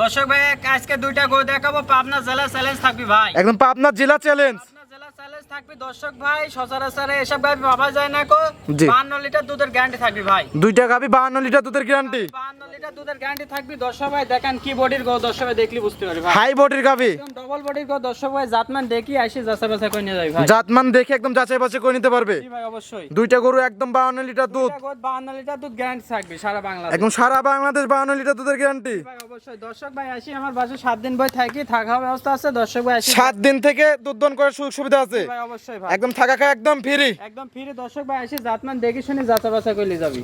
দর্শক ভাই, আজকে দুইটা গরু দেখাবো, পাবনা জেলা চ্যালেঞ্জ থাকবি ভাই। একদম পাবনা জেলা চ্যালেঞ্জ জেলা চ্যালেঞ্জ থাকবি। দর্শক ভাই সচরাচর এসব পাওয়া যায় না কো। জি। 52 লিটার দুধের গ্যারান্টি থাকবি ভাই। দুইটা গাবি বাহান্ন লিটার দুধের গ্যারান্টি 52 লিটার দুধের গ্যারান্টি থাকবি। দর্শক ভাই দেখেন কি বডির গো দর্শক ভাই দেখলি বুঝতে পারবি ভাই। হাই বডির গাবি একদম ডবল বডির গো দর্শক ভাই জাতমান দেখি আসি যাচাই বাছাই করে নিয়ে যাবি ভাই। জাতমান দেখে একদম যাচাই বাছাই করে নিতে পারবে। জি ভাই অবশ্যই। দুইটা গরু একদম বাহান্ন লিটার দুধ। 52 লিটার দুধ গ্যারান্টি থাকবে সারা বাংলাদেশ। একদম সারা বাংলাদেশ বাহান্ন লিটার দুধের গ্যারান্টি ভাই অবশ্যই। দর্শক ভাই আসি আমার বাসে সাত দিন বই থাকি থাকা ব্যবস্থা আছে। দর্শক ভাই আসি সাত দিন থেকে দুধ দন করার সুযোগ সুবিধা আছে? ভাই অবশ্যই ভাই। একদম থাকা খাওয়া একদম ফ্রি। একদম ফ্রি। দর্শক ভাই আসি জাতমান দেখি শুনি যাচাই বাছাই করে যাবি।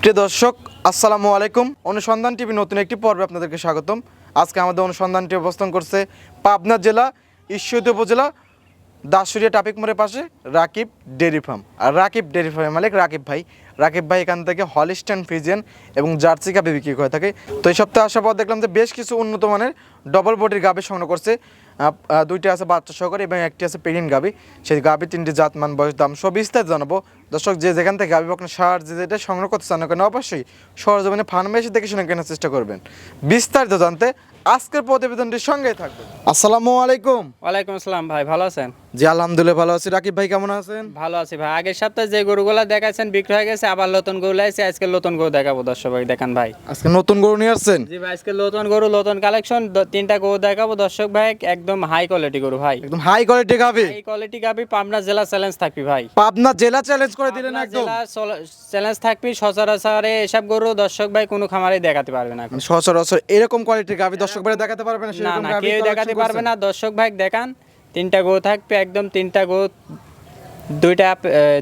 প্রিয় দর্শক আসসালামু আলাইকুম। অনুসন্ধান টিভি নতুন একটি পর্বে আপনাদেরকে স্বাগতম। আজকে আমাদের অনুসন্ধানটি অবস্থান করছে পাবনা জেলা ঈশ্বরদী উপজেলা দাসুরিয়া ট্রাফিক মোড়ের পাশে রাকিব ডেয়ারি ফার্ম। আর রাকিব ডেয়ারি ফার্মের মালিক রাকিব ভাই। রাকিব ভাই এখান থেকে হলিস্টান ফিজিয়ান এবং জার্সি গাভি বিক্রি করে থাকে। তো এই সপ্তাহে আসার পর দেখলাম যে বেশ কিছু উন্নত মানের ডবল বডির গাভি সংগ্রহ করছে। দুইটি আছে বাচ্চা সহকারে এবং একটি আছে পেরিন গাভি। সেই গাভি তিনটি জাতমান বয়স। দাম সব বিস্তারিত জানাব দর্শক যে যেখান থেকে গাভি বকনা সার যে যেটা সংগ্রহ করতে চান না কেন অবশ্যই সরজমিনে ফার্মে এসে দেখে শুনে কেনার চেষ্টা করবেন। বিস্তারিত জানতে আজকের প্রতিবেদনটির সঙ্গেই থাকবেন। আসসালামু আলাইকুম। ওয়ালাইকুম আসসালাম ভাই ভালো আছেন? জি আলহামদুলিল্লাহ ভালো আছি। রাকিব ভাই কেমন আছেন? ভালো আছি ভাই। আগের সপ্তাহে যে গরুগুলা দেখাচ্ছেন বিক্রি হয়ে গেছে আবার নতুন গরু লাইছে আজকে নতুন গরু দেখাবো দর্শক ভাই দেখান ভাই। আজকে নতুন গরু নিয়ে আসছেন? জি ভাই আজকে নতুন গরু নতুন কালেকশন তিনটা গরু দেখাবো দর্শক ভাই একদম হাই কোয়ালিটি গরু ভাই। একদম হাই কোয়ালিটি গাভি হাই কোয়ালিটি গাবি পাবনা জেলা চ্যালেঞ্জ থাকবি ভাই। পাবনা জেলা চ্যালেঞ্জ করে দিলেন একদম? চ্যালেঞ্জ থাকবি সচরাচরে এসব গরু দর্শক ভাই কোনো খামারে দেখাতে পারবে না সচরাচর এরকম কোয়ালিটির গাভি দর্শক ভাই দেখাতে পারবে না না কেউ দেখাতে পারবে না। দর্শক ভাই দেখান তিনটা গরু থাকবে একদম তিনটা গরু দুইটা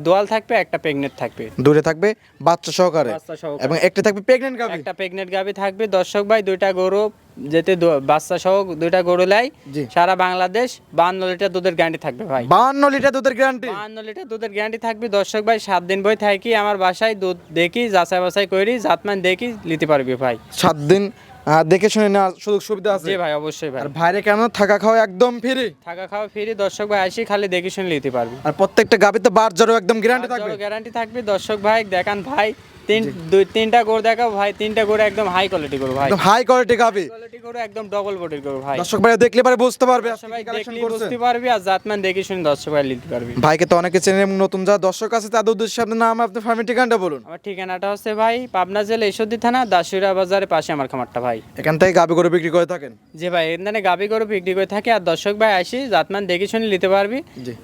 দোয়াল থাকবে একটা প্রেগনেন্ট থাকবে। দূরে থাকবে বাচ্চা সহকারে। এবং একটি থাকবে প্রেগনেন্ট একটা প্রেগনেন্ট গাবি থাকবে দর্শক ভাই দুইটা গরু যেতে বাচ্চা সহ দুইটা গরু লাই। সারা বাংলাদেশ বান্ন লিটার দুধের গ্যারান্টি থাকবে ভাই। বাহান্ন লিটার দুধের গ্যারান্টি বান্ন লিটার দুধের গ্যারান্টি থাকবে দর্শক ভাই সাত দিন বই থাকি আমার বাসায় দুধ দেখি যাচাই বাছাই করি জাতমান দেখি নিতে পারবি ভাই। সাত দিন দেখে শুনে নেওয়ার সুযোগ সুবিধা আছে। জি ভাই অবশ্যই ভাই। আর ভাইরে কেন? থাকা খাওয়া একদম ফ্রি থাকা খাওয়া ফ্রি দর্শক ভাই আসি খালি দেখে শুনে নিতে পারবি। আর প্রত্যেকটা গাবিতে বার জড়ো একদম গ্যারান্টি থাকবে। গ্যারান্টি থাকবে দর্শক ভাই দেখান ভাই। তিন দুই তিনটা গরু দেখাও ভাই তিনটা গরু একদম হাই কোয়ালিটি গরু ভাই। হাই কোয়ালিটি গাভি। কোয়ালিটি গরু একদম ডবল বডির গরু ভাই। দর্শক ভাই দেখলে পারে বুঝতে পারবে আজকে সবাই কি কালেকশন দেখলেই করছে? বুঝতে পারবি আর জাতমান দেখে শুনে দর্শক ভাই নিতে পারবি। ভাইকে তো অনেকে চেনেন এবং নতুন যা দর্শক আছে তাদের উদ্দেশ্যে আপনার নাম আপনার ফার্মের ঠিকানাটা বলুন। আমার ঠিকানাটা হচ্ছে ভাই পাবনা জেলা ঈশ্বরদী থানা দাসুরা বাজারের পাশে আমার খামারটা ভাই। এখান থেকে গাভি করে বিক্রি করে থাকেন? ভাই এখানে গাবি গরু বিক্রি করে থাকে আর দর্শক ভাই আসি জাতমান দেখে শুনে নিতে পারবি।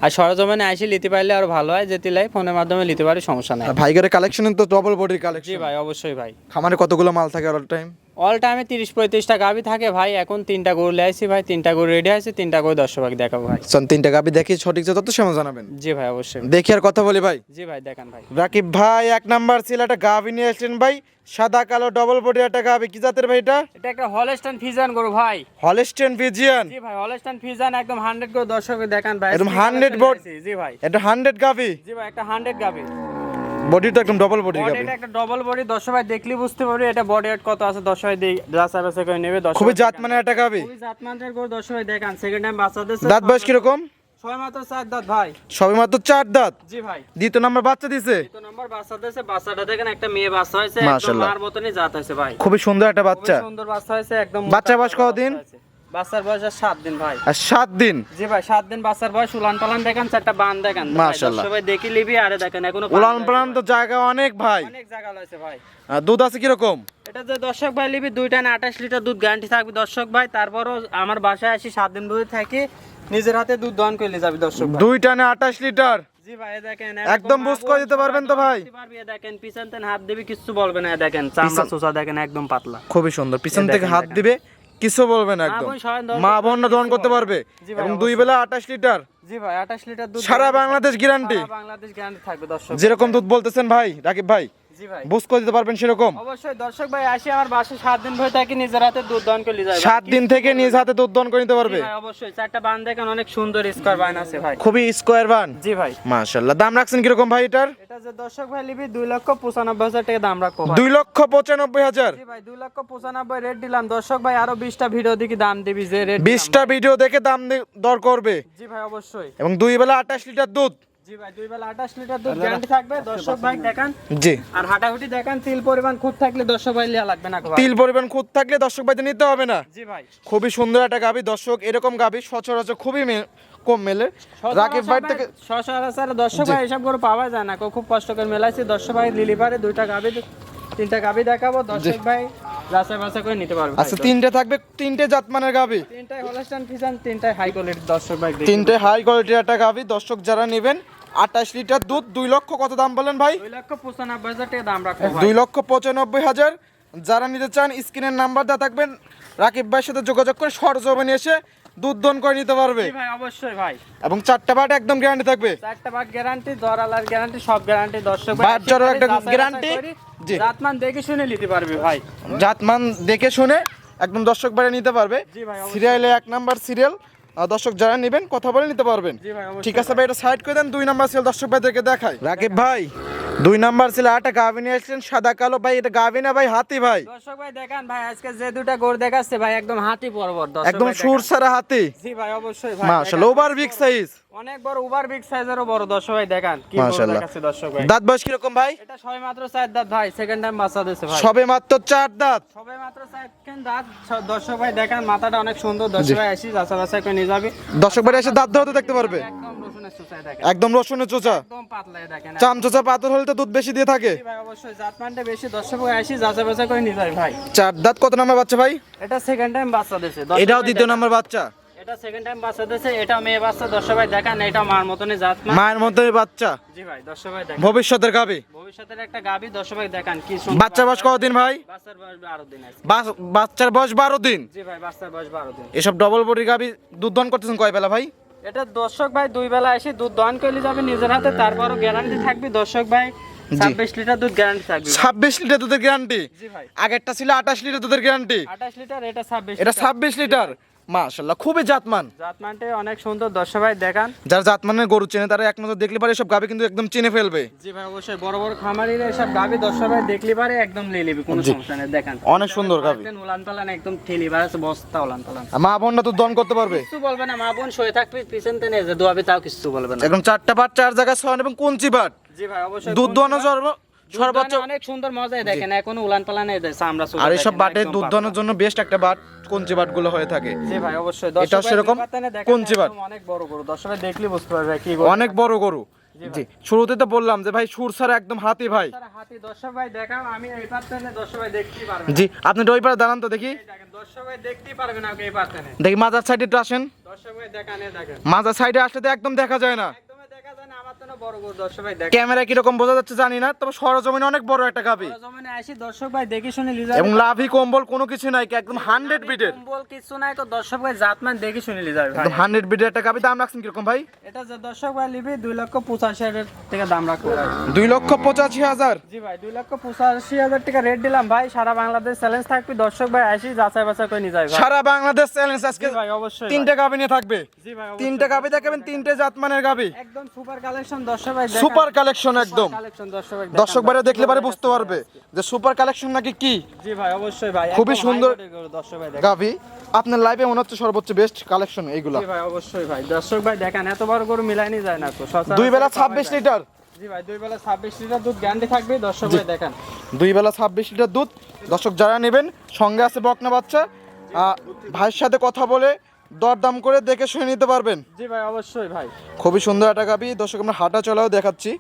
আর সরজমানে আসি নিতে পারলে আরও ভালো হয় যেতে লাই ফোনের মাধ্যমে নিতে পারি সমস্যা নাই। ভাইগের কালেকশন তো ডবল বডির জি কালেকশন ভাই অবশ্যই ভাই। খামারে কতগুলো মাল থাকে অল টাইম অল টাইমে তিরিশ পঁয়ত্রিশটা গাবি থাকে ভাই। এখন তিনটা গরু লেছি ভাই তিনটা গরু রেডি আছে তিনটা গরু দর্শক ভাই দেখাবো ভাই। চল তিনটা গাভি দেখি সঠিক যত সময় জানাবেন। জি ভাই অবশ্যই। দেখি আর কথা বলি ভাই। জি ভাই দেখান ভাই। রাকিব ভাই এক নাম্বার ছিল একটা গাভি নিয়ে এসেছেন ভাই। সাদা কালো ডবল বডি একটা গাভি কি জাতের ভাই এটা? এটা একটা হলস্টাইন ফিজান গরু ভাই। হলিস্টেন ভিজিয়ান জি ভাই হলস্টাইন ফিজান একদম হান্ড্রেড গরু দর্শক দেখান ভাই। একদম 100 বোর্ড। জি ভাই। এটা হান্ড্রেড গাভি জি ভাই একটা হান্ড্রেড গাবি। বডি তো একদম ডবল বডি বডিটা একটা ডবল বডি দর্শক ভাই দেখলি বুঝতে পারবি এটা বডি ওয়েট কত আছে দর্শক ভাই দেই করে নেবে দর্শক খুবই জাত। মানে গাভি খুবই জাতমানের গরু দর্শক ভাই দেখান। সেকেন্ড টাইম বাচ্চা দিচ্ছে দাঁত বয়স কীরকম? ছয় মাত্র চার দাঁত ভাই। সবে মাত্র চার দাঁত? জি ভাই। দ্বিতীয় নাম্বার বাচ্চা দিছে? তো নম্বর বাচ্চা দিয়েছে বাচ্চাটা দেখেন একটা মেয়ে বাচ্চা হয়েছে একদম। মার মতনই জাত হয়েছে ভাই। খুবই সুন্দর একটা খুবই বাচ্চা। সুন্দর বাচ্চা হয়েছে একদম বাচ্চার বয়স? বাচ্চা হয়েছে। বাচ্চার বয়স আর সাত দিন ভাই। আর দিন? জি ভাই দিন বাচ্চার বয়স উলান পালান দেখেন চারটা বান দেখেন। মাশাআল্লাহ। দর্শক দেখি লিবি আরে দেখেন এখনও উলান পালান তো জায়গা অনেক ভাই। অনেক জায়গা ভাই। দুধ আছে এটা যে দর্শক ভাই লিবি লিটার দুধ গ্যারান্টি থাকবে দর্শক ভাই। তারপরও আমার বাসায় আসি সাত দিন ধরে থাকি নিজের হাতে দুধ দহন করে নিয়ে যাবি দর্শক ভাই। দুই টানে আঠাশ লিটার? জি ভাই দেখেন একদম বুঝ করে দিতে পারবেন তো ভাই? দেখেন পিছন তেন হাত দিবি কিছু বলবে না চামড়া দেখেন একদম পাতলা। খুবই সুন্দর। পিছন থেকে হাত দিবে কিছু বলবেন না একদম। মা বোন দহন করতে পারবে। এবং দুই বেলা আঠাশ লিটার। জি ভাই আঠাশ লিটার দুধ সারা বাংলাদেশ গ্যারান্টি বাংলাদেশ গ্যারান্টি থাকবে দর্শক। যেরকম দুধ বলতেছেন ভাই রাকিব ভাই। বুঝ করে দিতে পারবেন সেরকম? অবশ্যই দর্শক ভাই আসি আমার বাসায়। সাত দিন ভরে থাকি নিজের হাতে দুধ দহন করে যাবে সাত দিন থেকে নিজ হাতে দুধ দহন করে নিতে পারবে? অবশ্যই। চারটা বান দেখেন অনেক সুন্দর স্কোয়ার বান আছে ভাই। খুবই স্কোয়ার বান? জি ভাই। মাশাল্লাহ দাম রাখছেন কীরকম ভাই এটার? এটা যে দর্শক ভাই লিবি দুই লক্ষ পঁচানব্বই হাজার টাকা দাম রাখব দুই লক্ষ পঁচানব্বই হাজার? জি ভাই দুই লক্ষ পঁচানব্বই রেট দিলাম। দর্শক ভাই আরও বিশটা ভিডিও দেখি দাম দিবি যে রেট বিশটা ভিডিও দেখে দাম দর করবে। জি ভাই অবশ্যই। এবং দুই বেলা আঠাশ লিটার দুধ। জি ভাই দুই বেলা আঠাশ লিটার দুধ গ্যারান্টি থাকবে। দর্শক ভাই দেখান জি। আর হাঁটাহুটি দেখান তিল পরিমাণ খুব থাকলে দর্শক ভাই লিয়া লাগবে না তিল পরিমাণ খুদ থাকলে দর্শক ভাইদের নিতে হবে না। জি ভাই। খুবই সুন্দর একটা গাবি দর্শক এরকম গাবি সচরাচর খুবই কম মেলে। রাকিব ভাই থেকে সচরাচর দর্শক ভাই এসব করে পাওয়া যায় না খুব কষ্ট করে মেলাইছি। দর্শক ভাই লিলি পারে দুইটা গাবি তিনটা গাবি দেখাবো দর্শক ভাই করে নিতে পারবে। আচ্ছা তিনটে থাকবে তিনটে জাতমানের গাবি তিনটাই হলস্টাইন ফিজান তিনটাই হাই কোয়ালিটির দর্শক ভাই তিনটে হাই কোয়ালিটির একটা গাবি দর্শক যারা নেবেন আঠাশ লিটার দুধ দুই লক্ষ কত দাম বলেন ভাই? দুই লক্ষ পঁচানব্বই হাজার যারা নিতে চান স্ক্রিনের নাম্বার দেওয়া থাকবেন। রাকিব ভাইয়ের সাথে যোগাযোগ করে সরজমিনে এসে দুধ দন করে নিতে পারবে। ভাই অবশ্যই ভাই। এবং চারটা বাট একদম গ্যারান্টি থাকবে। চারটা ভাগ গ্যারান্টি দরালার গ্যারান্টি সব গ্যারান্টি দর্শক বাদ জড়ো একটা guarantee? জি। জাতমান দেখে শুনে নিতে পারবে ভাই। জাতমান দেখে শুনে একদম দর্শক বাড়ি নিতে পারবে। সিরিয়ালে এক নাম্বার সিরিয়াল। দর্শক যারা নেবেন কথা বলে নিতে পারবেন। জি ভাই অবশ্যই ঠিক আছে ভাই এটা সাইড করে দেন দুই নাম্বার সেল দর্শক ভাইদেরকে দেখাই। রাকিব ভাই দুই নাম্বার ছিল আটা গাভি নিয়ে সাদা কালো ভাই এটা গাভি না ভাই হাতি ভাই? দর্শক ভাই দেখান ভাই আজকে যে দুটা গোর দেখাচ্ছে ভাই একদম হাতি পর্বত দর্শক একদম ভাই সুর দেখান। সারা হাতি? জি ভাই অবশ্যই ভাই মাশাআল্লাহ ওভার বিগ সাইজ অনেক বড় ওভার বিগ সাইজেরও বড় দর্শক ভাই দেখান। কি মাশাআল্লাহ দেখাচ্ছে দর্শক ভাই? দাঁত বয়স কীরকম ভাই? এটা সবে মাত্র চার দাঁত ভাই সেকেন্ড টাইম বাচ্চা দিয়েছে ভাই। সবে মাত্র চার দাঁত। সবে মাত্র সেকেন্ড দাঁত দর্শক ভাই দেখান মাথাটা অনেক সুন্দর দর্শক ভাই আসি যাচা বাছাই করে নিয়ে যাবে। দর্শক ভাই এসে দাঁত ধরতে দেখতে পারবে। রসুনের সুসাই দেখেন। একদম রসুনের চোচা। একদম পাতলাই দেখেন। চাম চোচা পাথর হলে তো দুধ বেশি দিয়ে থাকে। ভাই অবশ্যই জাতমানটা বেশি ভাই আসি যাচা বাছাই করে নিয়ে যাবে ভাই। চার দাঁত কত নাম্বার বাচ্চা ভাই? এটা সেকেন্ড টাইম বাচ্চা দিয়েছে এটাও দ্বিতীয় নাম্বার বাচ্চা। এটা সেকেন্ড টাইম বাচ্চা দিয়েছে এটা মেয়ে বাচ্চা দর্শক ভাই দেখান এটা মার মতনই জাতমান মায়ের বাচ্চা। জি ভাই দর্শক ভাই দেখেন। ভবিষ্যতের গাবি। ভবিষ্যতের একটা গাবি দর্শক ভাই দেখান কি সুন্দর বাচ্চা বয়স কতদিন ভাই? বাচ্চার বয়স বারো দিন আছে। বাচ্চার বয়স বারো দিন। জি ভাই বাচ্চার বয়স বারো দিন। এসব ডবল বডি গাবি দুধ দন করতেছেন কয় বেলা ভাই? এটা দর্শক ভাই দুই বেলা এসে দুধ দহন করলে যাবে নিজের হাতে তারপরও গ্যারান্টি থাকবে। দর্শক ভাই ছাব্বিশ লিটার দুধ গ্যারান্টি থাকবে ভাই। ছাব্বিশ লিটার দুধের গ্যারান্টি জি ভাই। আগেরটা ছিল আঠাশ লিটার দুধের গ্যারান্টি আঠাশ লিটার এটা ছাব্বিশ এটা ছাব্বিশ লিটার? মাশাল্লাহ খুবই জাতমান। জাতমানটা অনেক সুন্দর দর্শক ভাই দেখান। যারা জাতমানের গরু চেনে তারা এক নজর দেখলে পারে এসব গাবি কিন্তু একদম চিনে ফেলবে। জি ভাই অবশ্যই বড় বড় খামারিরা এসব গাবি দর্শক ভাই দেখলে পারে একদম নিয়ে নিবি কোনো সমস্যা নেই দেখান। অনেক সুন্দর গাবি উলান পালান একদম ঠেলি বাড়াচ্ছে বস্তা উলান পালান। মা বোনরা তো দন করতে পারবে। কিছু বলবে না মা বোন শুয়ে থাকবি পিছন টেনে যে দোয়াবি তাও কিছু বলবে না। একদম চারটা বাট চার জায়গায় ছয় এবং কঞ্চি বাট জি ভাই অবশ্যই দুধ দোয়ানো সর্বোচ্চ অনেক সুন্দর মজাই দেখেন এখনও উলান পালান আর এইসব বাটে দুধ। জন্য বেস্ট একটা বাট কঞ্চি বাটগুলো হয়ে থাকে। জি ভাই অবশ্যই। ভাই সেরকম কঞ্চি বাট। অনেক বড় গরু। দেখলে বুঝতে পারবে কি অনেক বড় গরু। জি শুরুতে তো বললাম যে ভাই সুর ছাড়া একদম হাতি ভাই। হাতি দর্শক ভাই দেখাও আমি এই দর্শক ভাই দেখতেই পারবে না। জি আপনি ওই পারে দাঁড়ান তো দেখি। দর্শক ভাই দেখতেই পারবে না এই দেখি মাজার সাইডে একটু আসেন। দর্শক ভাই দেখেন মাজার সাইডে আসলে তো একদম দেখা যায় না। ক্যামেরা কীরকম বোঝা যাচ্ছে জানি না তবে সরজমিনে অনেক বড় একটা গাবি জমিনে আসি দর্শক ভাই দেখে শুনে লিজা এবং লাভি কম্বল কোনো কিছু নাই একদম হান্ড্রেড বিটের কম্বল কিছু নাই তো দর্শক ভাই জাতমান দেখে শুনে লিজা ভাই একদম বিটের একটা গাবি দাম রাখছেন কীরকম ভাই? এটা যে দর্শক ভাই লিবি দুই লক্ষ পঁচাশি হাজার টাকা দাম রাখব। ভাই দুই লক্ষ পঁচাশি হাজার? জি ভাই দুই লক্ষ পঁচাশি হাজার টাকা রেট দিলাম। ভাই সারা বাংলাদেশ চ্যালেঞ্জ থাকবে দর্শক ভাই আসি যাচাই বাছাই করে নিয়ে যাবে সারা বাংলাদেশ চ্যালেঞ্জ আজকে ভাই অবশ্যই তিনটে গাবি নিয়ে থাকবে। জি ভাই। তিনটে গাবি দেখাবেন তিনটে জাতমানের গাবি একদম সুপার কালেকশন সুপার কালেকশন একদম। দর্শক ভাই দর্শক বাইরে দেখলে পারে বুঝতে পারবে যে সুপার কালেকশন নাকি কি? জি ভাই অবশ্যই ভাই খুবই সুন্দর-। গাবি আপনার লাইফে মনে হচ্ছে সর্বোচ্চ বেস্ট কালেকশন এইগুলা। জি ভাই অবশ্যই ভাই দর্শক ভাই দেখেন এত বড় গরু মিলাইনি যায় না তো দুই বেলা পাওয়া ছাব্বিশ যায়। লিটার। জি ভাই দুই বেলা ছাব্বিশ লিটার দুধ গ্যারান্টি থাকবে দর্শক ভাই দেখেন। দুই বেলা ছাব্বিশ লিটার দুধ। দর্শক যারা নেবেন সঙ্গে আছে বকনা বাচ্চা। ভাইয়ের সাথে কথা বলে দরদাম করে দেখে শুনে নিতে পারবেন। জি ভাই অবশ্যই ভাই। খুবই সুন্দর একটা গাবি। দর্শক আমরা হাঁটা চলাও দেখাচ্ছি।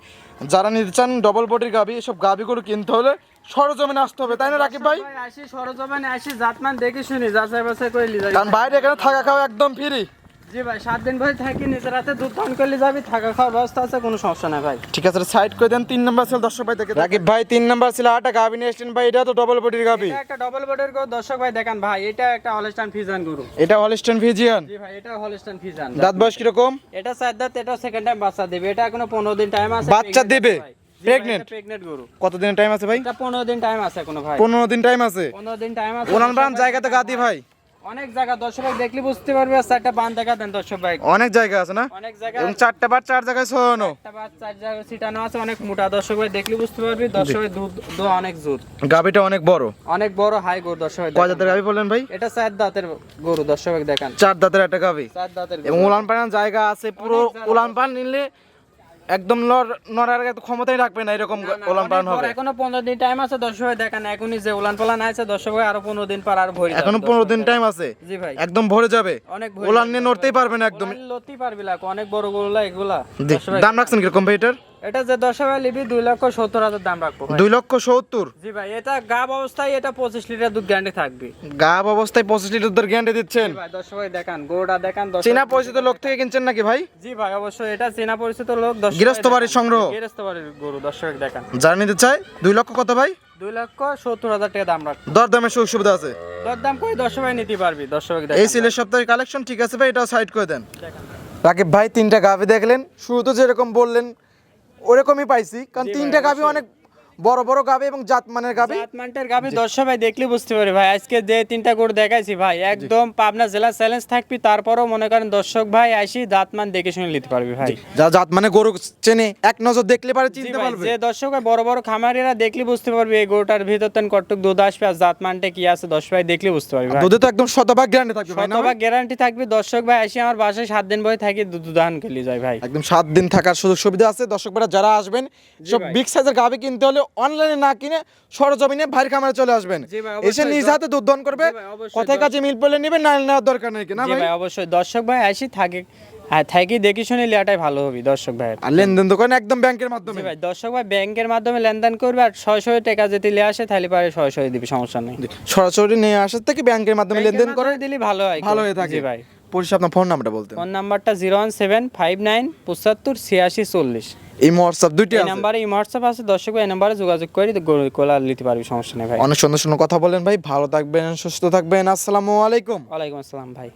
যারা নিতে চান ডবল বডির গাবি এসব গাবিগুলো কিনতে হলে সরজমিনে আসতে হবে তাই না রাকিব ভাই? আসি সরজমিনে আসি জাতমান দেখে শুনি যাচাই বাছাই করে যাই। কারণ বাইরে এখানে থাকা খাওয়া একদম ফ্রি জি ভাই সাত দিন ভাই থাকি নিজের হাতে দুধ পান করলে যাবি থাকা খাওয়ার ব্যবস্থা আছে কোনো সমস্যা নাই ভাই। ঠিক আছে সাইড করে দেন তিন নাম্বার ছিল দর্শক ভাই দেখে রাকিব ভাই তিন নাম্বার ছিল আটা গাবি নিয়ে এসছেন ভাই এটা তো ডবল বডির গাবি একটা ডবল বডির গরু দর্শক ভাই দেখেন ভাই এটা একটা হলস্টাইন ফিজান গরু। এটা হলিস্টন ভিজিয়ান জি ভাই এটা হলস্টাইন ফিজান দাঁত বয়স এটা চার দাঁত এটা সেকেন্ড টাইম বাচ্চা দেবে এটা এখনও দিন টাইম আছে বাচ্চা দেবে? প্রেগনেন্ট গরু। টাইম আছে ভাই? এটা পনেরো দিন টাইম আছে এখনও ভাই। পনেরো দিন টাইম আছে? পনেরো দিন টাইম আছে। ওনান বান জায়গাতে গাদি ভাই। অনেক জায়গা দর্শক ভাই দেখলে বুঝতে পারবে আর চারটা বান দেখা দেন দর্শক ভাই। অনেক জায়গা আছে না? অনেক জায়গা এবং চারটা বার চার জায়গায় ছড়ানো। চার জায়গা ছিটানো আছে অনেক মোটা দর্শক ভাই দেখলে বুঝতে পারবি দর্শক ভাই দুধ দুধ অনেক জুত গাবিটা অনেক বড়। অনেক বড় হাই গরু দর্শক ভাই কয়। গাবি ভাই। এটা চার দাঁতের গরু দর্শক ভাই দেখান। চার দাঁতের একটা গাবি চার দাঁতের এবং। উলান জায়গা আছে পুরো অনেক উলান পান নিলে একদম নড়ার ক্ষমতাই রাখবে না এরকম ওলান পালন হবে। এখনও পনেরো দিন টাইম আছে দশ ভাই দেখেন এখনই যে উলান পালান আছে দর্শক ভাই আরও পনেরো দিন পর আর ভরে এখনও দর্শক পনেরো দিন টাইম আছে। জি ভাই। একদম ভরে যাবে। অনেক ওলান নিয়ে নড়তেই। পারবে না একদম লতি লড়তেই পারবি না অনেক বড় গরুলা এগুলা দাম রাখছেন কি এটার? এটা যে দর্শক ভাই লিবি দুই লক্ষ সত্তর হাজার দাম রাখব দুই লক্ষ সত্তর? জি ভাই এটা গাব অবস্থায় এটা পঁচিশ লিটার দুধ গ্যারান্টি থাকবে। গাব অবস্থায় পঁচিশ লিটার দুধ গ্যারান্টি দিচ্ছেন? ভাই দর্শক ভাই দেখান গরুটা দেখান চীনা পরিচিত লোক থেকে কিনছেন নাকি ভাই? জি ভাই অবশ্যই এটা চীনা পরিচিত লোক ভাই গৃহস্থ বাড়ির। সংগ্রহ? গৃহস্থ বাড়ির গরু দর্শক দেখান। যারা নিতে চায় দুই লক্ষ কত ভাই? দুই লক্ষ সত্তর হাজার টাকা দাম রাখব। দর দামের সুযোগ সুবিধা আছে? দর দাম করে দর্শক ভাই নিতে পারবি দর্শক ভাই এই সিলের সপ্তাহের কালেকশন ঠিক আছে ভাই এটা সাইড করে দেন। রাকিব ভাই তিনটা গাভি দেখলেন শুরুতে যেরকম বললেন ওরকমই পাইছি। কারণ তিনটা গাভি অনেক বড় বড় গাভি এবং জাত মানের গাভি জাতমানটার গাবি দর্শক ভাই দেখলে বুঝতে পারি ভাই। আজকে যে তিনটা গরু দেখাইছি ভাই একদম পাবনা জেলা চ্যালেঞ্জ থাকবি তারপরেও মনে করেন দর্শক ভাই আসি দাঁতমান দেখে শুনে নিতে পারবি ভাই। যা জাত মানে গরু চেনে এক নজর দেখলে পারে চিনতে পারবে। যে দর্শক ভাই বড় বড় খামারিরা দেখলে বুঝতে পারবি এই গরুটার ভিতর তেন কটুক দুধ আসবে আর জাতমানটা কি আছে দর্শক ভাই দেখলে বুঝতে পারবি ভাই। দুধে তো একদম শতভাগ গ্যারান্টি থাকবে ভাই শতভাগ গ্যারান্টি থাকবে দর্শক ভাই আসি আমার বাসায় সাত দিন বই থাকি দুধ দান খেলি যায় ভাই। একদম সাত দিন থাকার সুযোগ সুবিধা আছে। দর্শক ভাইরা যারা আসবেন সব ভাই। বিগ সাইজের গাভি কিনতে হলে অনলাইনে না কিনে সরজমিনে ভাইয়ের খামারে চলে আসবেন। এসে নিজ হাতে দুধ দন করবে। কথায় কাছে মিল পেলে নেবেন না নেওয়ার দরকার নেই কিনা ভাই? অবশ্যই। দর্শক ভাই আসি থাকে। আর থাকি দেখি শুনে লিয়াটাই ভালো হবে দর্শক ভাই। আর লেনদেন তো করেন একদম ব্যাংকের মাধ্যমে। ভাই দর্শক ভাই ব্যাংকের মাধ্যমে লেনদেন করবে আর ছয় ছয় টাকা যদি লিয়ে আসে তাহলে পারে ছয় ছয় দিবি সমস্যা নেই। সরাসরি নিয়ে আসার থেকে ব্যাংকের মাধ্যমে লেনদেন করে দিলে ভালো হয় ভালো হয়ে থাকে। ভাই। পরিষেবা আপনার ফোন নাম্বারটা বলতে ফোন নাম্বারটা zero one seven five nine পঁচাত্তর ছিয়াশি চল্লিশ এই হোয়াটসঅ্যাপ দুইটি এই নাম্বারে হোয়াটসঅ্যাপ আছে দর্শক এই নাম্বারে যোগাযোগ করে গরু কোলা নিতে পারবি সমস্যা নেই ভাই। অনেক সুন্দর সুন্দর কথা বলেন ভাই ভালো থাকবেন সুস্থ থাকবেন আসসালামু আলাইকুম। ওয়ালাইকুম আসসালাম ভাই।